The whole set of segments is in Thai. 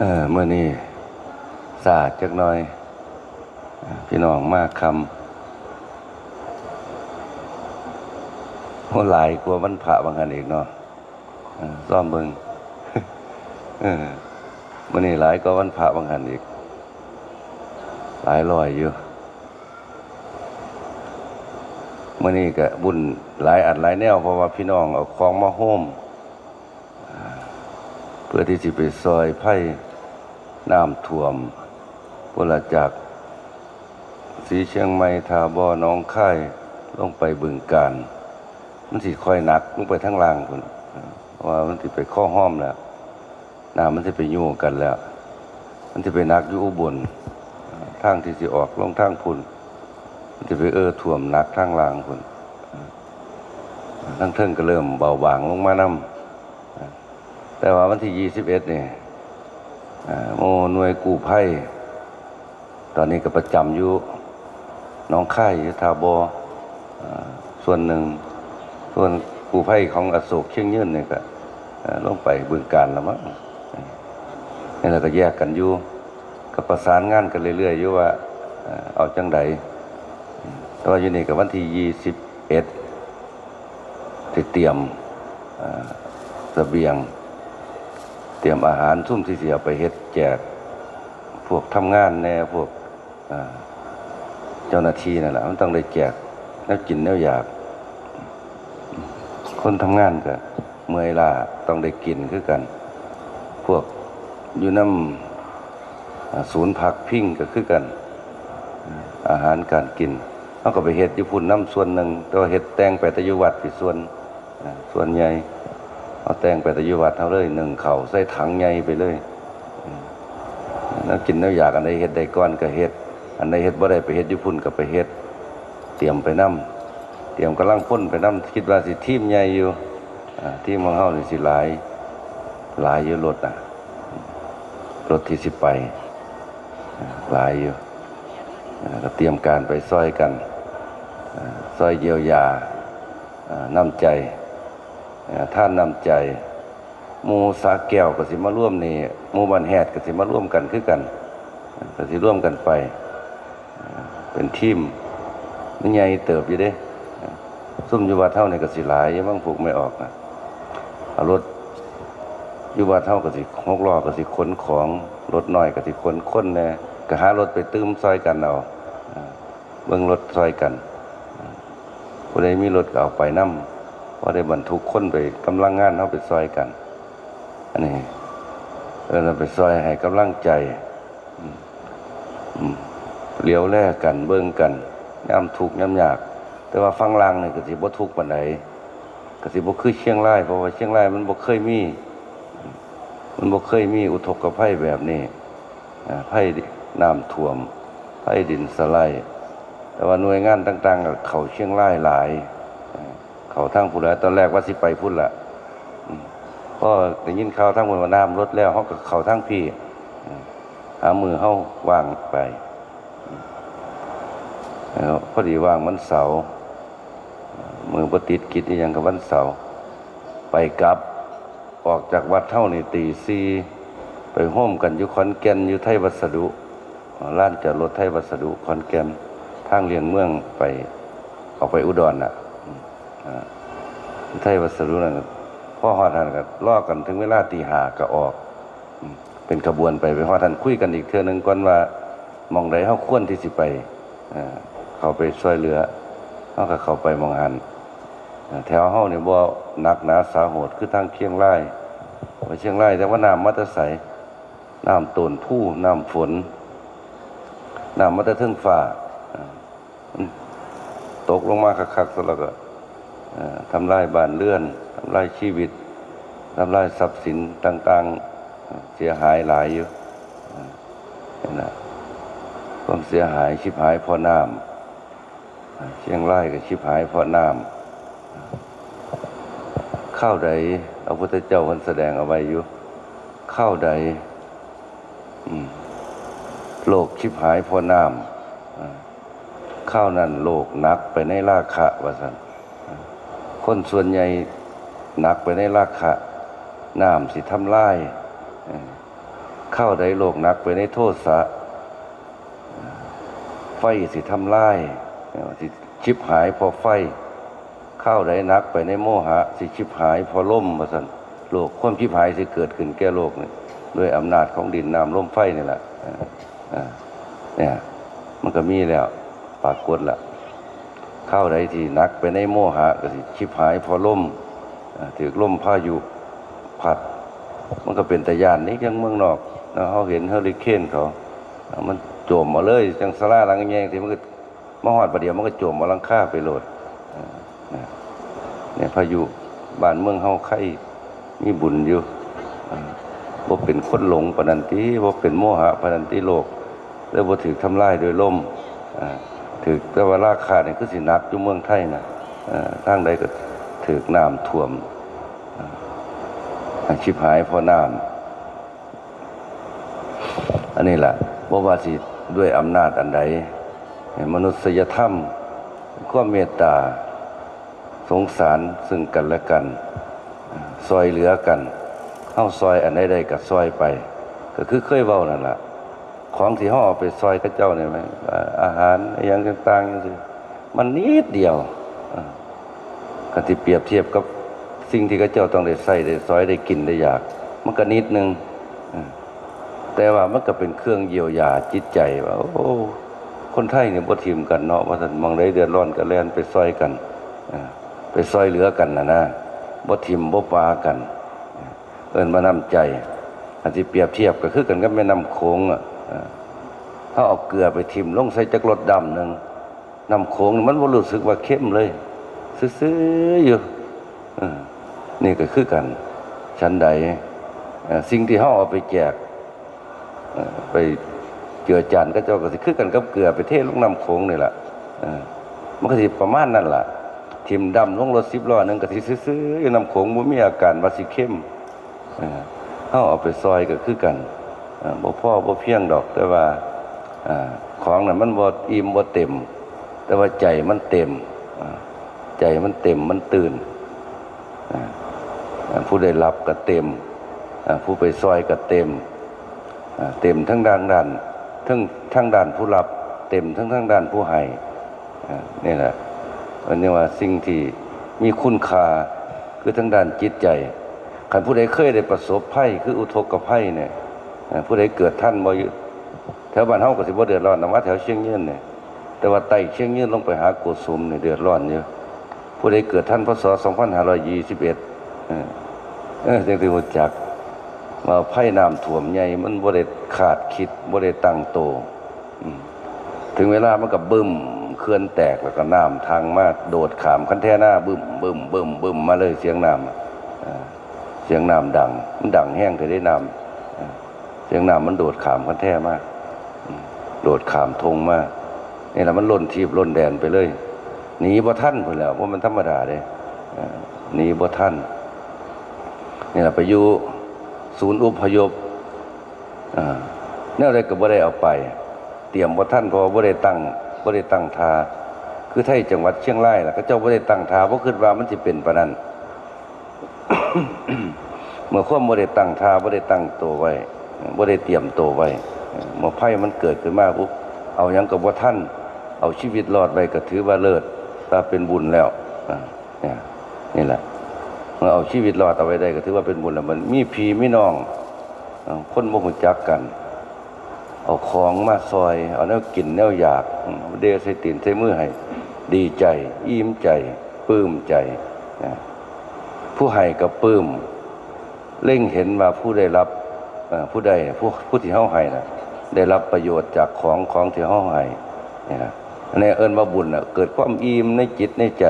เออเมื่อนี้สาดจักหน่อย พี่น้องมากคำโหหลายกลัวมันผ่าบางหันอีกเนาะซ่อมเบิงเออมื่อนี้หลายก็วันผ่าบางหันอีก หลายร้อยอยู่มื่อนี้ก็บุญหลายอัดหลายแนวเพราะว่าพี่น้องเอาของมาโฮมเพื่อที่จะไปซอยไผ่ น้ำท่วมพลจากสีเชียงใหม่ทาบอน้องค่ายลงไปบึงการ มันสิค่อยหนักลงไปทั้งล่างคุณว่ามันสิไปข้อห้อมแล้วน้ำมันสิไปยุ่งกันแล้ว มันสิไปหนักอยู่อุบลทางที่สิออกลงทางพุ่นมันสิไปเออท่วมหนักทางล่างพุ่นทั้งเทิงก็เริ่มเบาบางลงมานำแต่ว่าวันที่ยี่สิบเอ็ดนี่อ่า โมหน่วยกู้ภัยตอนนี้ก็ประจำอยู่น้องค่ายยู่ทาบอส่วนหนึ่ง ส่วนกู้ภัยของอโศกเชียงยืนเนี่ยก็ลงไปบึงการแล้วมั้งนี่เราก็แยกกันอยู่ก็ประสานงานกันเรื่อยๆอยู่ว่าเอาจังใดแต่ว่าอยู่นี่กับวันที่ยี่สิบเอ็ดเตรียมอ่าเสบียง รียมอาหารซุ่มที่เสียไปเฮ็ดแจก พวกทำงานแน่พวกเจ้าหน้าที่นั่นแหละมันต้องได้แจกแนวกินแนวอยาก คนทำงานก็เมื่อยล้าต้องได้กินคือกัน พวกอยู่น้ำศูนย์พักพิ้งก็คือกัน อาหารการกินเขาก็ไปเฮ็ดญี่ปุ่นน้ำส่วนหนึ่งต่ว่าเฮ็ดแตงไปตะยุวัดที่ส่วนส่วนใหญ่ เอาแตงไปแตะยุวัดเท่าเลยหนึ่งเข่าใส่ถังใหญ่ไปเลยอืมแล้วกินแล้วอยากอันใดเฮ็ดได้ก้อนก็เฮ็ด อันใดเฮ็ดบ่ได้ไปเฮ็ดญี่ปุ่นก็ไปเฮ็ด เตรียมไปนํเตรียมกำลังพ่นไปนํคิดว่าสิทีมใหญ่อยู่อ่าทีมของเฮานี่สิหลายหลายอยู่รถน่ะรถที่สิไปหลายอยู่ก็เตรียมการไปซอยกันอ่าซอยเยียวยาน้ำใจ ท่านนำใจหมูสาแก้วกสิมาร่วมนี่หมูบันแฮดกสิมาร่วมกันคือกันกสิร่วมกันไป เป็นทีมมันใหญ่เติบอยู่เด้ ซุ่มยู่วัดเท่าในกสิหลายยังมั่งผูกไม่ออกนะเอารถยู่วัดเท่ากสิหกล้อกสิขนของรถน้อยกสิขนคนแน่ก็หารถไปตื้มซอยกันเอาเอ่อเบิ่งรถซอยกันเอ่อผู้ใดมีรถก็เอาไปนำพ อได้บรรทุกคนไปกำลังงานเขาไปซอยกัน อันนี้เออเราไปซอยให้กำลังใจเลี้ยวแลกกันเบิ่งกันย่ำทุกย่ำยาก แต่ว่าฟังลางนี่ยกสิบ่ทุกปานใดก็สิบ่คือเชียงรายเพราะว่าเชียงรายมันบ่เคยมี มันบ่เคยมีอุทกภัยแบบนี้อ่น้ำท่วมภัยดินสไลด์แต่ว่าหน่วยงานต่างๆก็เขาเชียงรายหลาย เขาทั้งผู้แล้วตอนแรกว่าสิไปพุ่นละก็ได้ยินข่าวทั้งหมดว่าน้ำลดแล้วเขาก็เขาทั้งพี่หามือเขาวางไปแล้วพอดีว่างวันเสาร์มือปติดกิจนี่ยังกับวันเสาร์ไปกลับออกจากวัดเท่านี่ตีซีไปห้มกันอยู่ขอนแก่นอยู่ไทยวัสดุอ่าร้านจอดรถไทยวัสดุขอนแก่นทางเลียงเมืองไปออกไปอุดรน่ะ ไทยวัสดุนั่นพ่อฮอดทันก็ล่อกันถึงเวลาตีหาก็ออก เป็นขบวนไปไปฮอดทันคุยกันอีกเทื่อหนึงก่อนว่ามองใดเฮาควรที่สิไปเขาไปช่วยเหลือเฮาก็เขาไปมองหันเอ่อแถวเฮาเนี่ยบ่หนักหนาสาหัสคือทางเชียงรายไปเชียงรายแต่ว่าน้ำมาแตะใสน้ำตนผู้น้ำฝนน้ำมาแตเทิงฟ้าตกลงมาคักๆแล้วก็เอ่อ ทำลายบ้านเรือนทำลายชีวิตทำลายทรัพย์สินต่าง ๆ เสียหายหลายอยู่นะความเสียหายชิบหายเพราะน้ำเชียงรายก็ชิบหายเพราะน้ำข้าวใดพระพุทธเจ้าคนแสดงเอาไว้อยู่ข้าวใดโลกชิบหายเพราะน้ำข้าวนั้นโลกนักไปในราคะว่าสัน คนส่วนใหญ่หนักไปในราคะน้ำสิทำลายเข้าได้โลกหนักไปในโทษสะ ไฟสิทำลายสิชิบหายพอไฟ เข้าได้นักไปในโมหะ สิชิบหายพอล่มมาสันโลกความชิบหายสิเกิดขึ้นแก่โลกนี่ด้วยอำนาจของดินน้ำลมไฟนี่แหละเนี่ยมันก็มีแล้วปากฏละ ข้าได้ที่นักไปในโมหะก็สิชิบหายพอล่มถือล่มพายุพัด มันก็เป็นตะยานนี่ยังเมืองนอกนะเขาเห็นเฮอริเคนเขา มันโจมมาเลยจังสลาหลังแยงที่มันก็มหอดประเดี๋ยวมันก็โจมมาลังค่าไปโหลดเนี่ยพายุบ้านเมืองเฮาไข่มีบุญอยู่อ่าบ่เป็นคนหลงปนันติบ่เป็นโมหะปนันติโลก แล้วบ่ถูกทำลายโดยลมอ่า ถูกแต่ว่าราคาเนี่ยคือสิหนักอยู่เมืองไทยนะทางใดก็ถูกน้ำท่วมชิบหายเพอน้ำอันนี้แหละว่ว่าสิด้วยอำนาจอันใดมนุษยธรรมความเมตตา สงสารซึ่งกันและกัน ซอยเหลือกันเข้าซอยอันใดใดก็ซอยไป ก็คือเคยเว้านั่นแหละ ของที่ห่อไปซอยกับเจ้าเนี่ยไหมอาอาหารอย่างต่างๆอย่างนี้มันนิดเดียวอ่ากันที่เปรียบเทียบกับสิ่งที่เขาเจ้าต้องได้ใส่ได้ซอยได้กินได้อยาก มันก็นิดนึงแต่ว่ามันก็เป็นเครื่องเยียวยาจิตใจว่าโอ้คนไทยเนี่ยบ่ทิมกันเนาะว่าท่านมองได้เดือดร้อนก็แล่นไปซอยกันไปซอยเหลือกันนะนะบ่ทิมบ่ปากัน เอินมาน้ำใจอันที่เปรียบเทียบก็คือกันกับแม่น้ำโขงอะ อ่าถ้าเอาเกลือไปทิมลงใส่จักรถดำหนึ่งน้ำโขงมันบ่รู้สึกว่าเข้มเลย ซื่อๆอยู่นี่ก็คือกัน ชั้นใดสิ่งที่เฮาเอาไปแจกไปเจือจานก็เจ้าก็สิคือกันกับเกลือไปเทลงน้ำโขงนี่แหละมันก็สิประมาณนั้นแหละทิมดำลงรถสิบล้อหนึงก็สิซื้อๆอยู่น้ำโขงบ่มีอาการว่าสิเข้มเออเฮาเอาไปซอยก็คือกัน บ่พ่อบ่เพียงดอก แต่ว่าอของนั้นมันบ่อิ่มบ่เต็ม แต่ว่าใจมันเต็มใจมันเต็มมันตื่นผู้ได้รับก็เต็มผู้ไปซอยก็เต็มเต็มทั้งด้านด้านทั้งทั้งด้านผู้รับเต็มทั้งทั้งด้านผู้ให้นี่แหละอันนี้ว่าสิ่งที่มีคุณค่าคือทั้งด้านจิตใจคันผู้ใดเคยได้ประสบภัยคืออุทกภัยเนี่ย ผู้ใดเกิดท่านบ่อยู่แถวบ้านเฮาก็สิบ่เดือดร้อนนะว่าแถวเชียงยืนเนี่ยแต่ว่าไต่เชียงยืนลงไปหาโกสุมเนี่ยเดือดร้อนอยู่ผู้ใดเกิดท่านพศ2521เออเออจังสิรู้จักว่าภัยน้ำท่วมใหญ่มันบ่ได้ขาดคิดบ่ได้ตั้งโตถึงเวลามันก็บบึ้มเคลื่อนแตกแล้วก็น้ำทางมาโดดขามคันแท่หน้าบึ้มบึ้มบึ้มบึ้มมาเลยเสียงน้ำเออเสียงน้ำดัง มันดังแห้งแต่ได้น้ำ เออเสียงน้ำมันโดดขามคันแท่มาก โดดขามทงมากนี่แหละมันล่นทีบล่นแดนไปเลยหนีบ่ท่านพุ่นแล้วว่าะมันธรรมดาเด้เอ่อหนีบ่ท่านนี่แหละไปอยู่ศูนย์อุพยพอ่าแนวใดก็บ่ได้เอาไป เตรียมบ่ท่านเพราะว่าบ่ได้ตั้งบ่ได้ตั้งทาคือไทยจังหวัดเชียงรายล่ะก็เจ้าบ่ได้ตั้งทาเพราะคิดว่ามันสิเป็นปานนั้นเมื่อความบ่ได้ตั้งทาบ่ได้ตั้งตัวไว้ บ่ได้เตรียมตัวไว้เมื่อภัยมันเกิดขึ้นมาปุ๊บเอายังก็บ่ทันเอาชีวิตรอดไปก็ถือว่าเลิศถ้าเป็นบุญแล้วเนี่ยนี่แหละเมื่อเอาชีวิตรอดเอาไว้ได้ก็ถือว่าเป็นบุญแล้วมันมีพี่มีน้องคนบ่ฮู้จักกัน เอาของมาซอย เอาแนวกินแนวอยากอืมเดใส่ตีนใส่มือให้ ดีใจ อิ่มใจปลื้มใจ ผู้ให้ก็ปลื้มเล่งเห็นว่าผู้ได้รับ ผู้ใดผู้ผู้ที่เฮาให้นะได้รับประโยชน์จากของของที่เฮาให้เนี่ยนะอันนี้เอิ้นว่าบุญน่ะเกิดความอิ่มในจิตในใจ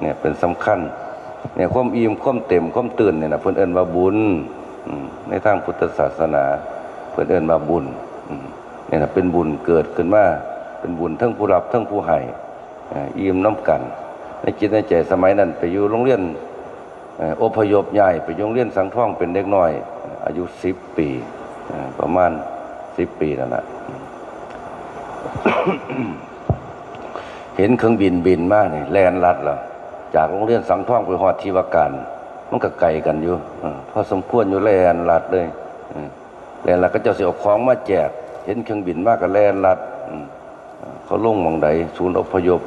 เนี่ยเป็นสำคัญเนี่ยความอิ่มความเต็มความตื่นเนี่ยนะเพิ่นเอิ้นว่าบุญในทางพุทธศาสนา เพิ่นเอิ้นว่าบุญเนี่ยนะเป็นบุญเกิดขึ้นมาเป็นบุญทั้งผู้รับทั้งผู้ให้อิ่มน้ำกัน ในจิตในใจสมัยนั้น ไปอยู่โรงเรียนอพยพย้ายไปโรงเรียนสังท่องเป็นเด็กน้อย อายุ10ปีประมาณ10ปีนั่นแหละเห็นเครื่องบินบินมาเนี่ยแลนลัดแล้วจากโรงเรียนสังท่องไปหอดทีวการ มันก็ไกลกันอยู่เออพอสมควรอยู่แลนลัดเลยแลนลัดก็เจ้าสิเอาของมาแจก เห็นเครื่องบินมากกับแลนลัดเขาลงมองใดศูนย์อพยพ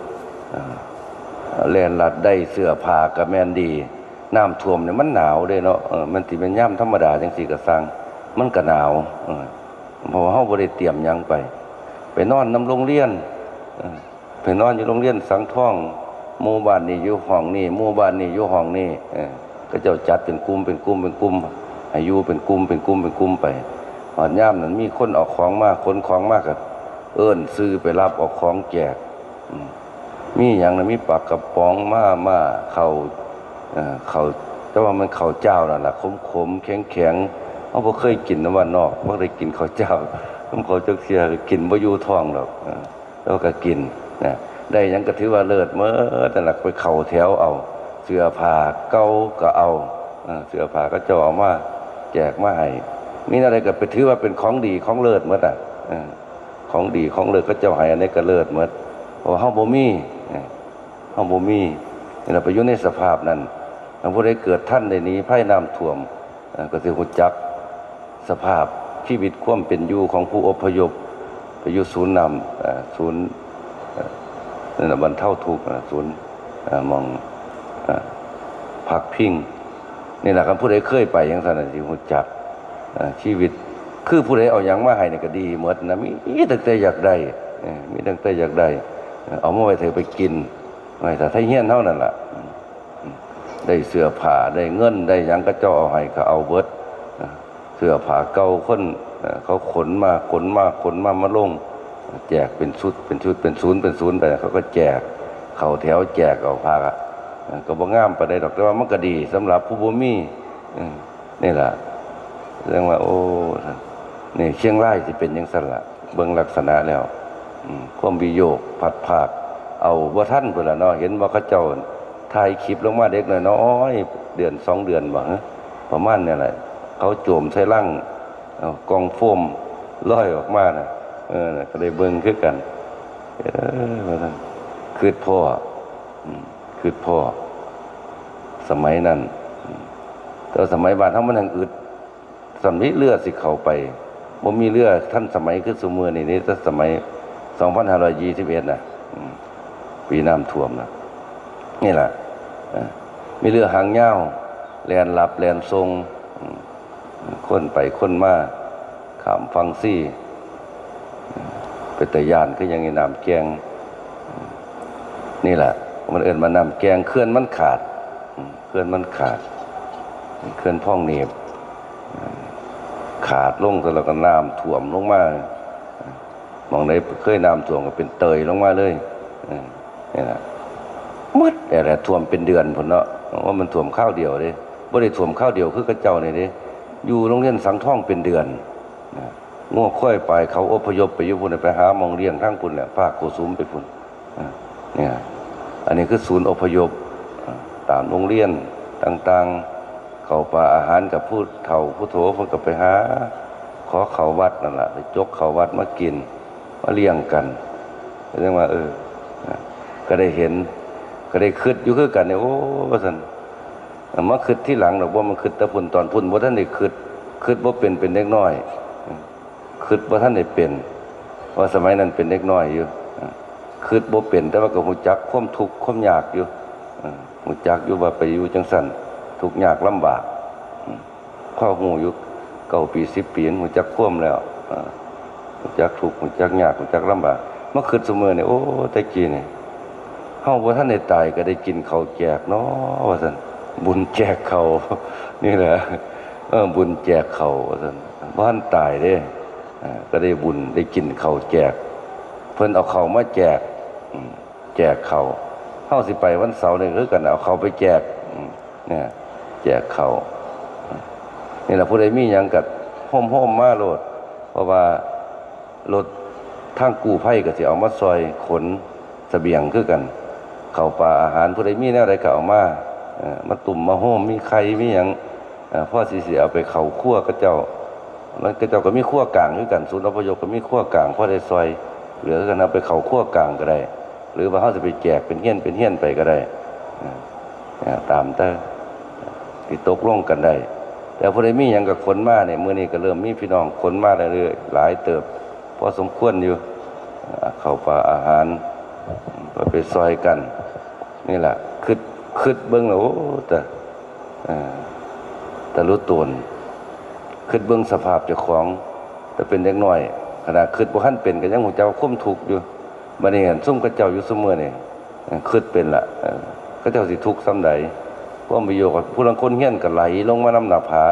แลนลัดได้เสื้อผ้ากับแมนดี น้ำท่วมเนี่ยมันหนาวเด้เนาะมันสิเป็นย่ำธรรมดาจังสี่กระสังมันก็หนาวเพราะว่าเฮาบ่ได้เตรียมยังไป ไปนอนน้ำโรงเรียนไปนอนอยู่โรงเรียนสังท่องหมู่บ้านนี่อยู่ห้องนี่หมู่บ้านนี่อยู่ห้องนี่ก็เจ้าจัดเป็นกลุ่มเป็นกลุ่มเป็นกลุ่มให้อยู่เป็นกลุ่มเป็นกลุ่มเป็นกลุ่มไปหอนย่ามนั้นมีคนออกของมากคนของมากก็เอิ้นซื้อไปรับออกของแจกมมีอย่างนั้นมีปากกระป๋องมามาเขา เขาแต่ว่ามันเขาวเจ้านั่นแหละขมขมแข็งแข็งๆเขาบ่เคยกินน้ำวันนอกบ่ได้กินข้าวเจ้าผมเขาจักเสียก็กินบ่อยู่ท้องดอกแล้วก็กินนะได้ยังก็ถือว่าเลิศเมื่อแต่หลักไปเข้าแถวเอา เสื้อผ้าเก่าก็เอาเสื้อผ้าก็จ้าเอามาแจกมาให้มีอะไรก็ไปถือว่าเป็นของดีของเลิศหมดอะเออของดีของเลิศก็จ้าให้อันนี้ก็เลิศหมดเพราะเฮาบ่มีเออเฮาบ่มีนี่เราไปอยู่ในสภาพนั้น ผู้ใดเกิดท่านในนี้ภัยน้ำท่วมเออก็สิรู้จักสภาพชีวิตความเป็นอยู่ของผู้อพยพไปอยู่ศูนย์นำศูนย์นั่นนะบรรเทาทุกข์นะศูนย์มองเอ่อพักพิงนี่แหละครับผู้ใดเคยไปยังสันติหุจักชีวิตคือผู้ใดเอาอย่างมาให้นี่ก็ดีหมดนะมีมีตั้งแต่อยากได้ เอ่อมีตั้งแต่อยากได้เอ่อเอามาไว้เถอไปกินไว้แต่ถ้าเฮี้ยนเท่านั้นแหละ ได้เสื้อผ้าได้เงินได้ยังก็เจ้าเอาให้ก็เอาเบิดเสื้อผ้าเก่าคนเขาขนมาขนมาขนมามาลง แจกเป็นชุดเป็นชุดเป็นศูนย์เป็นศูนย์ไปเขาก็แจกเขาแถวแจกเอาผ้าอะเอ่อก็บ่งามปานใดดอกแต่ว่ามันก็ดีสำหรับผู้บ่มีนี่แหละเรื่องว่า โอ้นี่เชียงรายสิเป็นจังซั่นล่ะเบิ่งลักษณะแล้วความวิโยกผัดผากเอาบ่ทันพุ่นล่ะเนาะเห็นว่าเขาเจ้า ถ่ายคลิปลงมาเด็กหน้อยเดือนสองเดือนบ่ะประมาณเนี่ยแหละเขาโจมใส่ร่างกองโฟมลอยออกมานะเออน่ะก็ได้เบิ่งคือกัน เออว่าซั่นคือพ่อคือพ่อ สมัยนั้นแต่สมัยบ้านเฮามันยังอึดสมัยเรือดสิเขาไปบ่มีเรือดท่านสมัยคือสมือนี่นี่แต่สมัย2521น่ะอืมปีน้ำท่วมนะ นี่แหละมีเรือหางยาแลนหลับแลนทรงอืมคนไปคนมาขามฟังซี่ไปแต่ยานคือยังไงน้ำแกง นี่แหละ มันเอินมาน้ำแกงเคลื่อนมันขาดเคลื่อนมันขาดเคลื่อนพ่องเนีบขาดลงแล้วก็น้ำท่วมลงมามองไหนเคยน้ำท่วมก็เป็นเตยลงมาเลยนี่แหละ แต่หละท่วมเป็นเดือนผลเนาะว่ามันท่วมข้าวเดียวเด้บ่ได้ท่วมข้าวเดียวคือกระเจ้าเนี่ยเด้อยู่โรงเรียนสังท่องเป็นเดือนง่วงค่อยไปเขาอพยพไปอยู่พุ่นไปหามองเลี้ยงทั้งพุ่นแหละภาคโกสุมไปพุ่นเนี่ยอันนี้คือศูนย์อพยพตามโรงเรียนต่างๆ เขาปลาอาหารกับผู้เฒ่าผู้โถเพิ่นก็ไปหา ขอเขาวัดนั่นแหละไปจกเขาวัดมากินมาเลี้ยงกันเรียกว่าเออ ก็ได้เห็น ก็ได้คิดอยู่คือกันเนี่ยโอ้ว่าซั่นมาคิดที่หลังดอกว่ามันคิดต่พุ่นตอนพุ่นบ่ท่านได้คิดคิดบ่าเป็นเป็นเด็กน้อยอืดบ่าท่านได้เป็นว่าสมัยนั้นเป็นเด็กน้อยอยู่คิดบ่เป็น แต่ว่าก็ฮู้จักความทุกข์ความยากอยู่อ่าฮู้จักอยู่ว่าไปอยู่จังซั่นทุกข์ยากลำบากอืมพ่อฮู้อยู่เก้าปี10ปีฮู้จักความแล้วอ่ารู้จักทุกข์รู้จักยากรู้จักลำบากมาคิดเสมอเนี่ยโอ้ต่กี้เนี่ย เฮาบ่าทันได้ตายก็ได้กินข้าวแจกเนาะว่าซั่นบุญแจกเขานี่แหละเออบุญแจกเขาว่าซั่นบ่ทันตายเด้อ่าก็ได้บุญได้กินข้าวแจก เพิ่นเอาเขามาแจกแจกเขาวเฮาสิไปวันเสาร์นี่คือกันเอาเขาไปแจกเนี่ยแจกเขานี่แหละผู้ใดมีหยังก็โฮมๆมมาโลด เพราะว่ารถทางกู้ภัยก็สิเอามาซอยขนเสบียงคือกัน ข้าปลาอาหารผู้ใดมีแนวใดก็เอามามาตุ่มมาโฮมมีไข่มีหยังเอ่อพ่อสิสิเอาไปเข้าครัวก็เจ้ามันก็เจ้าก็มีครัวกลางคือกันศูนย์อพยพก็มีครัวกลางพ่อได้ซอย เหลือกันเอาไปเข้าครัวกลางก็ได้ หรือว่าเฮาสิไปแจกเป็นเฮี้ยนเป็นเฮี้ยนไปก็ได้เอ่อเอ่อตามแต่ที่ตกลงกันได้ แต่พอได้มีหยังกับขนมาเนี่ยมื้อนี้ก็เริ่มมีพี่น้องขนมาเรื่อยๆหลายเติบพอสมควรอยู่อ่าข้าปลาอาหาร ก็ไปซอยกัน นี่แหละคิดคิดเบิ่งแล้วโอ้แต่แต่รู้ตนคิดเบิ่งสภาพเจ้าของ แต่เป็นเด็กน้อยขณะคิดบ่ทันเป็นก็ยังหูเจ้าคุ้มทุกอยู่บัดนี้หั่นซุ่มกับเจ้าอยู่เสมอเนี่เอ่อคิดเป็นละเอ่อก็เจ้าสิทุกข์ซ้ำใดความประโยชน์ผู้ลางคนเฮียนก็ไหล ลงมาน้ำหนาผา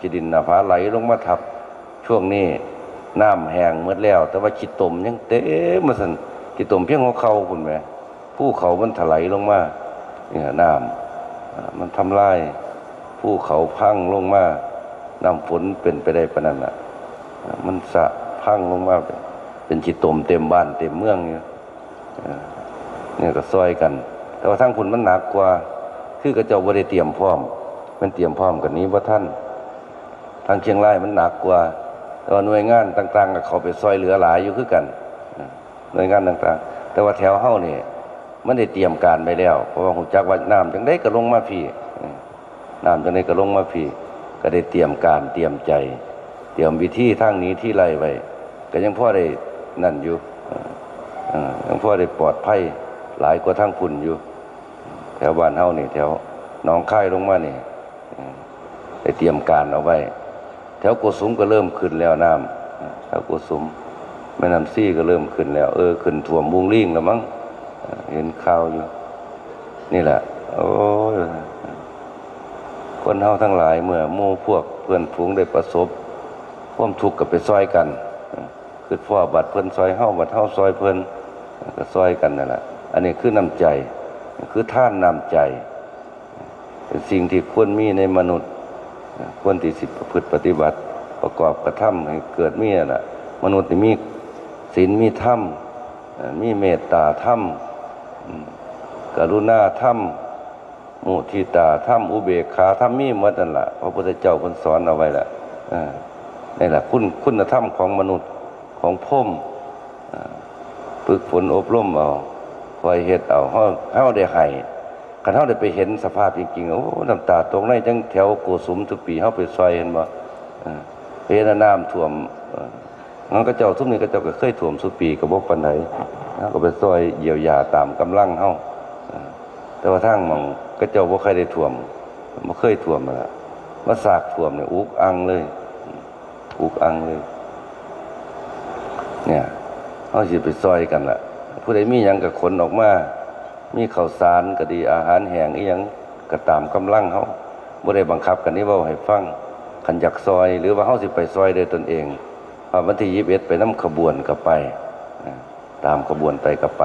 จดินหนาผาไหลลงมาทับ ช่วงนี้น้ำแห้งหมดแล้ว แต่ว่าขี้ตมยังเต็มมาสั่น ขี้ตมเพียงหัวเขาพุ่นแหมภูเขามันถลายลงมาเนี่ยน้ำมันทำลายภูเขาพังลงมาน้ำฝนเป็นไปได้ปานนั้นน่ะ มันสะพังลงมาเป็นเป็นขี้ตมเต็มบ้านเต็มเมืองเนี่ยเนี่ยก็ซอยกัน แต่ว่าทางคุณมันหนักกว่า คือกระเจ้าบ่ได้เตรียมพร้อม มันเตรียมพร้อมกันนี้ว่าท่าน ทางเชียงรายมันหนักกว่าแต่ว่าหน่วยงานต่างๆก็เขาไปซอยเหลือหลายอยู่คือกัน หน่วยงานต่างๆ แต่ว่าแถวเฮ้านี่มันได้เตรียมการไปแล้ว เพราะว่าหูจักว่าน้ำจังได้ก็ลงมาพี่น้ำจังได้ก็ลงมาพี่ ก็ได้เตรียมการเตรียมใจ เตรียมวิธีทางนี้ที่ไรไว้ ก็ยังพ่อได้นั่นอยู่ยังพ่อได้ปลอดภัยหลายกว่าทางคุณอยู่ แถวบ้านเฮ้านี่ แถวน้องค่ายลงมานี่ได้เตรียมการเอาไว้ แถวโกสุมก็เริ่มขึ้นแล้วน้ำแถวโกสุม แม่น้ำซี่ก็เริ่มขึ้นแล้ว เออขึ้นท่วมบุงลิ่งแล้วมั้งเห็นข่าวอยู่ นี่แหละ โอ้ยคนเฮาทั้งหลายเมื่อมู่พวกเพื่อนฝูงได้ประสบความทุกข์ก็ไปซอยกันคือพ่อบัดเพิ่อนซอยเฮาบัดเฮาซอยเพิ่ออก็ซอยกันนั่นแหละอันนี้คือน้ำใจ คือท่านน้ำใจ เป็นสิ่งที่ควรมีในมนุษย์ ควรที่สิประพฤติปฏิบัติ ประกอบกระทำให้เกิดมีนั่นล่ะ มนุษย์มี ศีลมีธรรมมีเมตตาธรรมกรุณาธรรมมุทิตาธรรมอุเบกขาธรรมมีหมดนั่นละพระพุทธเจ้าเพิ่นสอนเอาไว้ละนี่แหละคุณคุณธรรมของมนุษย์ของพมฝึกฝนอบรมเอาคอยเฮ็ดเอาเฮาเฮาได้ให้คันเฮาได้ไปเห็นสภาพจริงๆโอ้น้ำตาตกในจังแถวโกสุมทุกปีเฮาไปซอยเห็นบ่เออไปเห็นน้ำท่วม เอองั้นก็เจ้าทุกนี้ก็เจ้าก็เคยท่วมสุปีก็บ่ปานใดเฮาก็ไปซอยเยียวยาตามกำลังเฮาเออแต่ว่าทางหมองก็เจ้าบ่เคยได้ท่วมบ่เคยท่วมนั่นล่ะมาสากท่วมเนี่ยอุกอังเลย อุกอังเลย เนี่ยเฮาสิไปซอยกันล่ะผู้ใดมีหยังก็ขนออกมา มีข้าวสารก็ดีอาหารแห้งอีหยังก็ตามกำลังเขาบ่ได้บังคับกันนี่เว้าให้ฟังขันอยากซอย หรือว่าเฮาสิไปซอยด้วยตนเองพอ วันที่21ไปนํขบวนก็ไป ตามขบวนไปก็ไป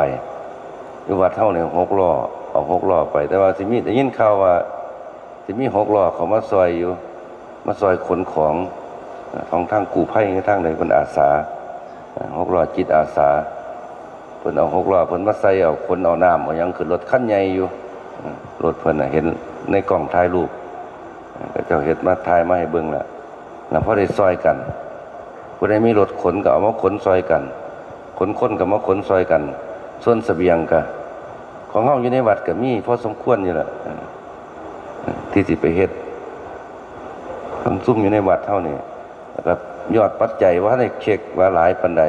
อยู่วัดเฮาเนี่ย6ล้อเอา6ล้อไป แต่ว่าสิมีได้ยินข่าวว่าสิมี6ล้อเขามาซอยอยู่ มาซอยขนของเอ่อของทางกู้ภัยทางใดเพิ่นอาสาเอ่อ6ล้อจิตอาสาเพิ่นเอาหกล้อเพิ่นมาใส่เอาคนเอาน้ำเอายังขึ้นรถคันใหญ่อยู่รถเพิ่นเห็นในกล้องถ่ายรูปก็เจ้าเฮ็ดมาถ่ายมาให้เบิ่งแล้วแล้วพอได้ซอยกัน ผู้ใดมีรถขนก็เอามาขนซอยกัน ขนคนก็มาขนซอยกัน ส่วนเสบียงก็ของเฮาอยู่ในวัดก็มีพอสมควรอยู่แล้วเออเออที่สิไปเฮ็ดทั้งซุ่มอยู่ในวัดเท่านี้แล้วก็ยอดปัจจัยว่าได้เช็คว่าหลายปานใด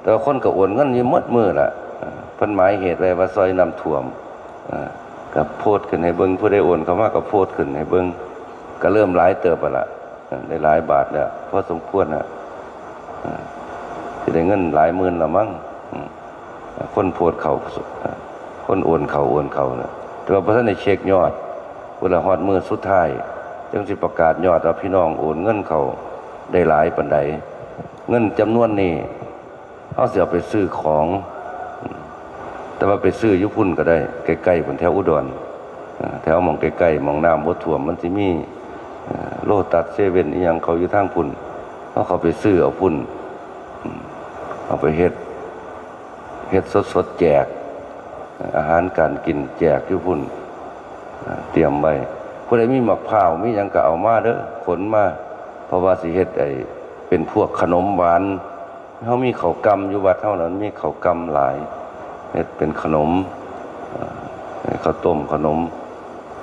แต่คนก็โอนเงินยี่มดมือล่ะเพิ่นหมายเหตุไว้ว่าซอยนำท่วมกับโพดขึ้นให้เบิ่งผู้ได้โอนเขามาก็โพดขึ้นให้เบิ่งก็เริ่มหลายเติบอะละเอ่อได้หลายบาทแล้วพอสมควรนะ เอ่อสิได้เงินหลายหมื่นละมั้งคนโพดเขาเอ่อคนโอนเขาโอนเขานะแต่ว่าพระท่านได้เช็คยอดเวลาฮอดมือสุดท้ายจังสิประกาศยอดว่าพี่น้องโอนเงินเขาได้หลายปานใดเงินจำนวนนี้เขาเสียไปซื้อของ แต่ว่าไปซื้อยุพุ่นก็ได้ใกล้ๆบนแถวอุดรแถวมองใกล้ๆมองน้ำบดถ่วมมันสิมี่โลตัดเซเว่นอีหยังเขาอยู่ทางพุ่น เขาเขาไปซื้อเอาพุ่น เอาไปเฮ็ดเฮ็ดสดๆแจก อาหารการกินแจกอยู่พุ่น เตรียมไว้ผู้ใดมีหมะพร้ามียังก็เอามาเด้อขนมา เพราะว่าสิเฮ็ดไอ้เป็นพวกขนมหวานเขามีเขากำอยู่วัดเท่านั้น มีเขากำหลายเฮ็ดเป็นขนมเข้าวต้มขนม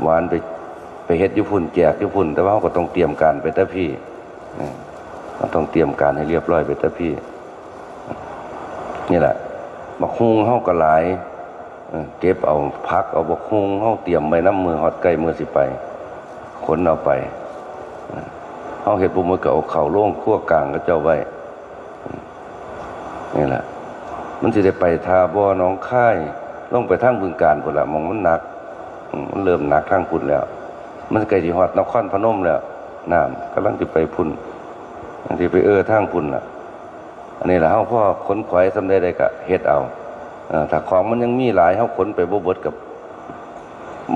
หวานไปไปเฮ็ดยุพุ่นแจกยุพุ่น แต่ว่าเราก็ต้องเตรียมการไปแต่พี่ เราต้องเตรียมการให้เรียบร้อยไปแต่พี่ นี่แหละบักฮุงเฮาก็หลายเก็บเอาพักเอาบักฮุงเฮาเตรียมไว้น้ำมือฮอดใกล้มือสิไป ขนเอาไปเออเฮาเฮ็ดปุ๊บมันก็เอาเข้าโล่งคั่วกลางก็เจ้าไว้นี่แหละ มันสิได้ไปทาบ่อน้องค่ายลงไปทางบึงการพุ่นละมองมันหนักมันเริ่มหนักทางพุ่นแล้ว มันใกล้สิฮอดนครพนมแล้วน้ำกำลังสิไปพุ่น บางทีไปเออทางพุ่นล่ะ อันนี้แหละเฮาพ่อขนขวายสำได้ได้ก็เฮ็ดเอาอถ้าของมันยังมีหลายเฮาขนไปบ่เบิดกับ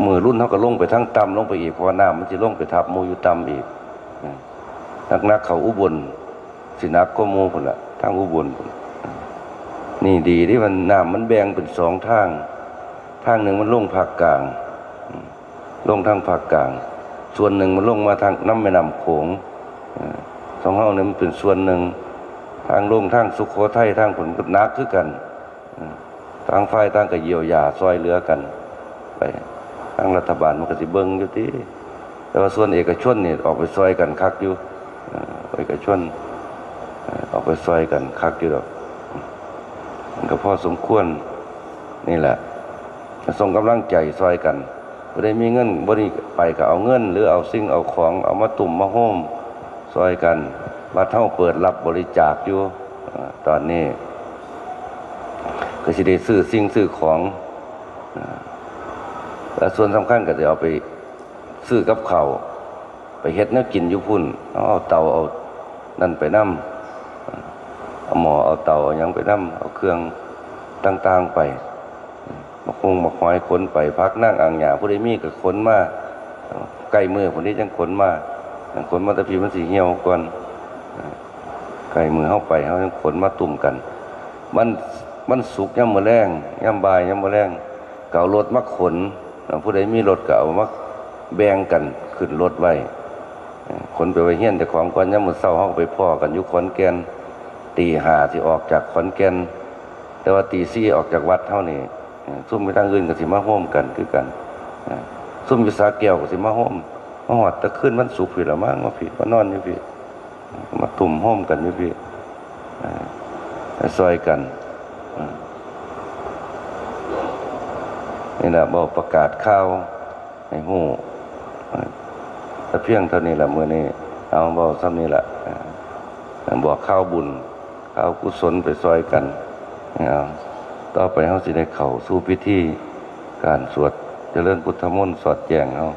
มือรุ่นเฮาก็ลงไปทางต่ำลงไปอีกเพราะว่าน้ำมันสิลงไปทับมูอยู่ต่ำอีกนักนักเขาอุบลสินักก็มูพุ่นละทางอุบลพุ่นนี่ดีที่มันน้ำมันแบ่งเป็นสองทาง ทางหนึ่งมันลงภาคกลาง ลงทางภาคกลาง ส่วนหนึ่งมันลงมาทางน้ำแม่น้ำโขง เออสองเฮาเนี่ยมันเป็นส่วนหนึ่ง ทางลงทางสุขโขทัยทางผลก็นักคือกันทางฝ่ายทางก็เยียวยาซอยเหลือกัน ไปทางรัฐบาลมันก็สิเบิ่งอยู่ที่แต่ว่าส่วนเอกชนเนี่ยออกไปซอยกันคักอยู่เอกชนออออกไปซอยกันคักอยู่ดอกมันก็พอสมควรนี่แหละส่งกำลังใจซอยกันบ่ได้มีเงินบ่ได้ไปก็เอาเงิน หรือเอาสิ่งเอาของเอามาตุ่มมาโฮม ซอยกัน วัดเท่าเปิดรับบริจาคอยู่ตอนนี้ ก็สิได้ซื้อสิ่งซื้อของและส่วนสำคัญก็จะเอาไปซื้อกับเขาวไปเฮ็ดแนวกินยู่พุ่นเอาเอาตาเอานั่นไปนํเอาหมอเอาเตาเอายังไปนํเอาเครื่องต่างๆไปมาคงมาคอยขนไปพักนั่งอ่างหยาผู้ใดมีก็ขนมาใกล้มือคนนี้จังขนมา ขนมาตะพีมันสีเหี่ยวก่อนไก่มือเข้าไปเขายังขนมาตุ่มกัน มันมันสุกย่ำมือแรงย่ำบายย่ำมือแรงเก่ารถมาขนผู้ใดมีรถเก็เอามาแบ่งกันขึ้นรถไว้ขนไปไว้เฮี้ยนแต่ของก่อนย่ำมือเศร้าเขาก็ไปพ่อกันยุคขอนแก่นตีหาที่ออกจากขอนแก่นแต่ว่าตีซี่ออกจากวัดเท่านี้ซุ่มไปทางอื่นก็สิมาโฮมกันคือกันซุ่มอยู่สาแก้วก็สิมาโฮม มาหอดตะขึ้นวันศุกผิดละมั้งมาผิดมานอนอยู่พี่มาตุ่มห้อมกันอยู่พี่เอ่อมาซอยกันนี่แหละบอกประกาศข่าวให้หูแต่เพียงเท่านี้แหละมือนี้เอาบอกซ้ำนี้แหละบอกข้าวบุญข้าวกุศลไปซอยกันเอาต่อไปเขาสิได้เข้าสู่พิธีการสวดเจริญพุทธมนต์สอดแจงเขา